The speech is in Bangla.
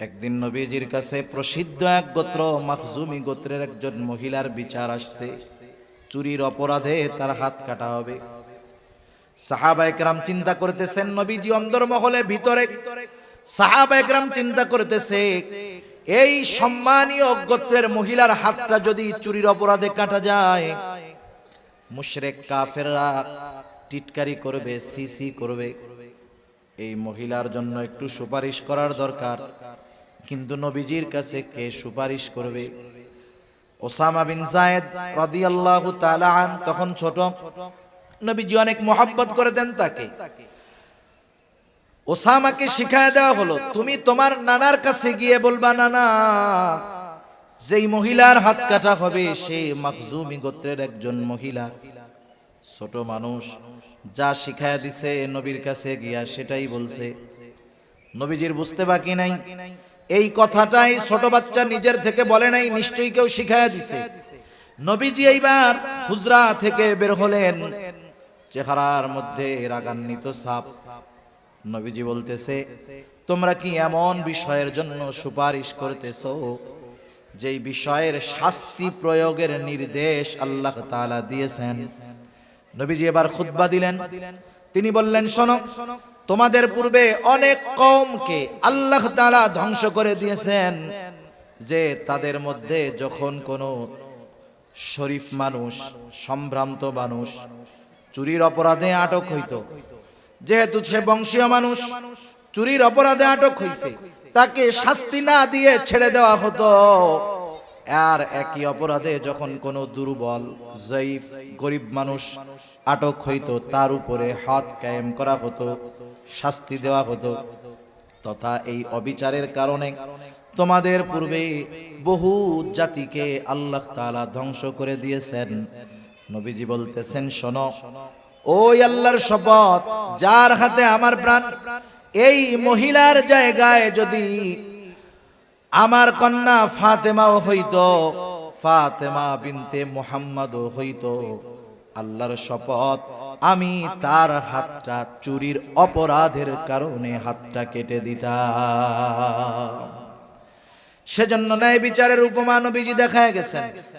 একদিন নবীজির কাছে প্রসিদ্ধ এক গোত্র, মাখজুমি গোত্রের একজন মহিলার বিচার আসছে। চুরির অপরাধে তার হাত কাটা হবে। সাহাবা একরাম চিন্তা করতেছেন, নবীজি অন্দরমহলে ভিতরে। সাহাবা একরাম চিন্তা করতেছে, এই সম্মানীয় গোত্রের মহিলার হাতটা যদি চুরির অপরাধে কাটা যায়, মুশরেক কাফেররা টিটকারি করবে, সিসি করবে। এই মহিলার জন্য একটু সুপারিশ করার দরকার। কিন্তু নবীজির কাছে কে সুপারিশ করবে? ওসামা বিন জায়েদ রাদিয়াল্লাহু তাআলা আন, তখন ছোট। নবীজি অনেক করে দেন তাকে। ওসামাকে শিখায় দেওয়া হলো, তুমি তোমার নানার কাছে গিয়ে বলবা, নানা, যেই মহিলার হাত কাটা হবে, সে মাখজুমি গোত্রের একজন মহিলা। ছোট মানুষ যা শিখায় দিছে নবীর কাছে গিয়া সেটাই বলছে। নবীজির বুঝতে বাকি নাই। এই কথাটাই ছোট বাচ্চা নিজের থেকে বলে নাই, নিশ্চয়ই কেউ শিখায় দিছে। নবীজি এইবার হুজরা থেকে বের হলেন। চেহারার মধ্যে রাগান্বিত সাপ নবীজি বলতেছে, তোমরা কি এমন বিষয়ের জন্য সুপারিশ করতেছো যেই বিষয়ের শাস্তি প্রয়োগের নির্দেশ আল্লাহ তাআলা দিয়েছেন? নবীজি এবার খুতবা দিলেন। তিনি বললেন, শোনো তোমাদের পূর্বে অনেক কমকে আল্লাহ তাআলা ধ্বংস করে দিয়েছেন, যে তাদের মধ্যে যখন কোনো শরীফ মানুষ, সম্ভ্রান্ত মানুষ চুরির অপরাধে আটক হইত, যেহেতু সে বংশীয় মানুষ, চুরির অপরাধে আটক হইছে, তাকে শাস্তি না দিয়ে ছেড়ে দেওয়া হতো। আর একই অপরাধে যখন কোনো দুর্বল, জয়ীফ, গরিব মানুষ আটক হইতো, তার উপরে হাত কায়েম করা হতো। শাস্তি দেওয়া হতো। তথা এই অবিচারের কারণে তোমাদের পূর্বে বহু জাতিকে আল্লাহ তাআলা ধ্বংস করে দিয়েছেন। নবীজি বলতেছেন, শোনো, ওই আল্লাহর শপথ, যার হাতে আমার প্রাণ, এই মহিলার জায়গায় যদি আমার কন্যা ফাতেমাও হইতো, ফাতেমা বিনতে মোহাম্মদও হইতো। আল্লাহর শপথ আমি তার হাতটা চুরির অপরাধের কারণে হাতটা কেটে দিতাম। সেজন্য ন্যায় বিচারের উপমা নবীজি দেখায় গেছেন।